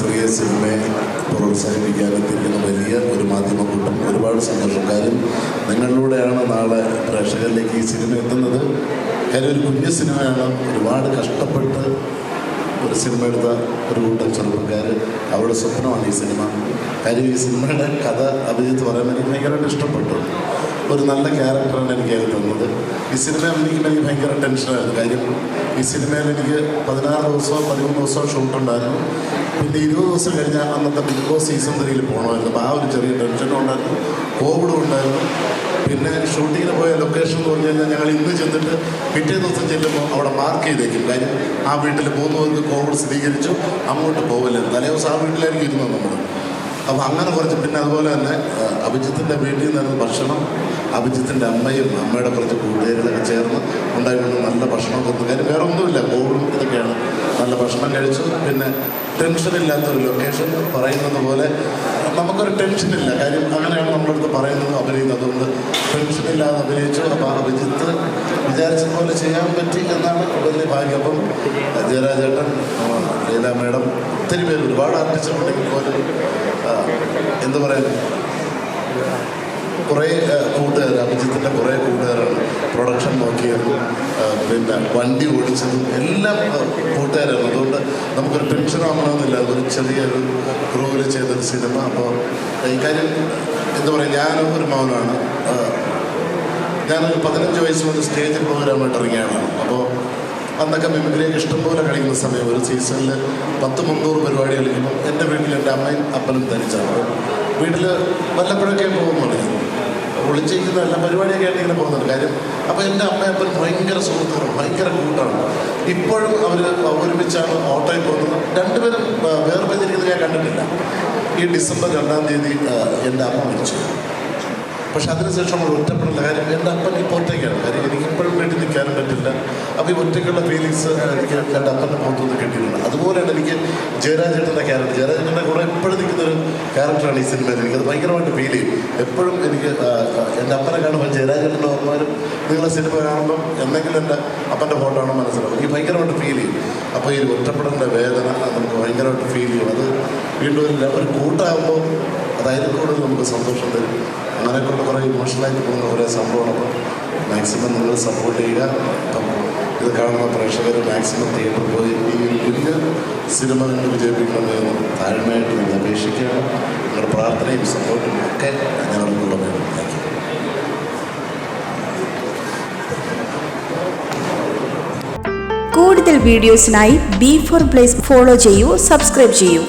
ചെറിയ സിനിമയെ പ്രോത്സാഹിപ്പിക്കാൻ എത്തിക്കുന്ന വലിയ ഒരു മാധ്യമ കൂട്ടം ഒരുപാട് സന്തോഷം കാര്യം നിങ്ങളിലൂടെയാണ് നാളെ പ്രേക്ഷകരിലേക്ക് ഈ സിനിമ എത്തുന്നത്. കാര്യം ഒരു കുഞ്ഞു സിനിമയാണ്. ഒരുപാട് കഷ്ടപ്പെട്ട് ഒരു സിനിമ എടുത്ത ഒരു കൂട്ടം ചെറുപ്പക്കാർ അവരുടെ സ്വപ്നമാണ് ഈ സിനിമ. കാര്യം ഈ സിനിമയുടെ കഥ അഭിജിത്ത് പറയാൻ എനിക്ക് ഭയങ്കരമായിട്ട് ഇഷ്ടപ്പെട്ടു. ഒരു നല്ല ക്യാരക്ടറാണ് എനിക്ക് തന്നത്. ഈ സിനിമ എനിക്ക് ഭയങ്കര ടെൻഷനായിരുന്നു കാര്യം ഈ സിനിമയിൽ എനിക്ക് പതിനാറ് ദിവസമോ പതിമൂന്ന് ദിവസമോ ഷൂട്ട് ഉണ്ടായിരുന്നു. പിന്നെ ഇരുപത് ദിവസം കഴിഞ്ഞാൽ അന്നത്തെ ബിഗ് ബോസ് സീസൺ ത്രീയിൽ പോകണമായിരുന്നു അപ്പോൾ ആ ഒരു ചെറിയ ടെൻഷനും ഉണ്ടായിരുന്നു. കോവിഡും ഉണ്ടായിരുന്നു. പിന്നെ ഷൂട്ടിങ്ങിന് പോയ ലൊക്കേഷൻ എന്ന് പറഞ്ഞു കഴിഞ്ഞാൽ ഞങ്ങൾ ഇന്ന് ചെന്നിട്ട് പിറ്റേ ദിവസം ചെല്ലുമ്പോൾ അവിടെ മാർക്ക് ചെയ്തേക്കും. കാര്യം ആ വീട്ടിൽ മൂന്ന് പേർക്ക് കോവിഡ് സ്ഥിരീകരിച്ചു. അങ്ങോട്ട് പോകില്ല തലേ ദിവസം ആ വീട്ടിലായിരിക്കും ഇരുന്നത് നമ്മൾ അപ്പോൾ അങ്ങനെ കുറച്ച് പിന്നെ അതുപോലെ തന്നെ അഭിജിത്തിന്റെ വീട്ടിൽ നിന്നായിരുന്നു ഭക്ഷണം. അഭിജിത്തിന്റെ അമ്മയും അമ്മയുടെ കുറച്ച് കൂട്ടുകാരികളൊക്കെ ചേർന്ന് ഉണ്ടായിരുന്നു നല്ല ഭക്ഷണം തന്നു. കാര്യം വേറെ ഒന്നുമില്ല. കോവിഡും ഇതൊക്കെയാണ്. നല്ല ഭക്ഷണം കഴിച്ചു. പിന്നെ ടെൻഷനില്ലാത്തൊരു ലൊക്കേഷൻ പറയുന്നത് പോലെ നമുക്കൊരു ടെൻഷനില്ല കാര്യം അങ്ങനെയാണ് നമ്മളടുത്ത് പറയുന്നത് അഭിനയിക്കുന്നത്. അതുകൊണ്ട് ടെൻഷനില്ലാതെ അഭിനയിച്ചു. അപ്പോൾ അഭിജിത്ത് വിചാരിച്ച പോലെ ചെയ്യാൻ പറ്റി എന്നാണ് വലിയ ഭാഗ്യം. അപ്പം ജയരാജേട്ടൻ ലീല മേഡം ഒത്തിരി പേര് ഒരുപാട് ആർട്ടിസ്റ്റുണ്ടെങ്കിൽ പോലും എന്തു പറയുന്നത് കുറേ കൂട്ടുകാർ അഭിജിത്തിന്റെ കുറേ കൂട്ടുകാരാണ് പ്രൊഡക്ഷൻ നോക്കിയതും പിന്നെ വണ്ടി ഓടിച്ചതും എല്ലാം കൂട്ടുകാരാണ്. അതുകൊണ്ട് നമുക്കൊരു ടെൻഷൻ ആവണമെന്നില്ല. അതൊരു ചെറിയൊരു ക്രൂവിൽ ചെയ്തൊരു സിനിമ അപ്പോൾ ഇക്കാര്യം കാര്യം എന്താ പറയുക ഞാനും ഒരു മൗനമാണ് ആ, ഞാനൊരു പതിനഞ്ച് വയസ്സ് മുതൽ സ്റ്റേജ് പ്രോഗ്രാമായിട്ട് ഇറങ്ങിയാണ്. അപ്പോൾ അന്നൊക്കെ മിമിക്രിയൊക്കെ ഇഷ്ടംപോലെ കളിക്കുന്ന സമയം ഒരു സീസണിൽ പത്ത് മുന്നൂറ് പരിപാടി കളിക്കുമ്പോൾ എന്റെ വീട്ടിൽ എന്റെ അമ്മയും അപ്പനും ധരിച്ചാണ്. വീട്ടിൽ വല്ലപ്പോഴൊക്കെ പോകുന്നുള്ളൂ ഒളിച്ചിരിക്കുന്ന എല്ലാ പരിപാടിയൊക്കെ ആയിട്ട് ഇങ്ങനെ പോകുന്നുണ്ട്. കാര്യം അപ്പോൾ എന്റെ അമ്മയപ്പൻ ഭയങ്കര സുഹൃത്തുക്കളും ഭയങ്കര കൂട്ടാണ്. ഇപ്പോഴും അവർ ഒരുമിച്ചാണ് ഓട്ടോയിൽ പോകുന്നത്. രണ്ടുപേരും വേർപിരിഞ്ഞിരിക്കുന്നത് ഞാൻ കണ്ടിട്ടില്ല. ഈ ഡിസംബർ രണ്ടാം തീയതി എന്റെ അമ്മ മരിച്ചു. പക്ഷെ അതിനുശേഷം നമ്മൾ ഒറ്റപ്പെടില്ല കാര്യം എന്റെ അപ്പൻ ഇപ്പോൾ ഒറ്റയ്ക്കാണ് കാര്യം എനിക്ക് ഇപ്പോഴും വീട്ടിൽ നിൽക്കാനും പറ്റില്ല. അപ്പോൾ ഈ ഒറ്റയ്ക്കുള്ള ഫീലിങ്സ് എനിക്ക് എന്റെ അപ്പന്റെ പുറത്തുനിന്ന് കിട്ടിയിട്ടുണ്ട് അതുപോലെയാണ് എനിക്ക് ജയരാജേട്ടന്റെ ക്യാരക്ടർ ജയരാജേട്ടന്റെ കൂടെ എപ്പോഴും നിൽക്കുന്ന ഒരു ക്യാരക്ടറാണ് ഈ സിനിമയിൽ എനിക്കത് ഭയങ്കരമായിട്ട് ഫീൽ ചെയ്യും. എപ്പോഴും എനിക്ക് എന്റെ അപ്പനെ കാണുമ്പോൾ ജയരാജേട്ടന്റെ ഓർമ്മവരും. നിങ്ങളെ സിനിമ കാണുമ്പം എന്തെങ്കിലും എന്റെ അപ്പന്റെ ഫോട്ടോ ആണോ മനസ്സിലാവും. എനിക്ക് ഭയങ്കരമായിട്ട് ഫീൽ ചെയ്യും. അപ്പോൾ ഈ ഒറ്റപ്പെടേണ്ട വേദന നമുക്ക് ഭയങ്കരമായിട്ട് ഫീൽ ചെയ്യും. അത് വീണ്ടും ഒരു ഒരു കൂട്ടാകുമ്പോൾ അതായത് കൂടുതൽ നമുക്ക് സന്തോഷം തരും. അങ്ങനെയൊക്കെയുള്ള കുറേ ഇമോഷണലായിട്ട് പോകുന്ന കുറേ സംഭവമാണ്. അപ്പം മാക്സിമം നിങ്ങൾ സപ്പോർട്ട് ചെയ്യുക. അപ്പം ഇത് കാണുന്ന പ്രേക്ഷകർ മാക്സിമം തിയേറ്ററിൽ പോയി ഈ വലിയ സിനിമ കണ്ട് വിജയിപ്പിക്കണമെന്ന് താഴ്മയായിട്ട് നിങ്ങൾ അപേക്ഷിക്കുകയാണ് നിങ്ങളുടെ പ്രാർത്ഥനയും സപ്പോർട്ടും ഒക്കെ യു കൂടുതൽ വീഡിയോസിനായി ബി ഫോർ പ്ലേസ് ഫോളോ ചെയ്യൂ സബ്സ്ക്രൈബ് ചെയ്യൂ.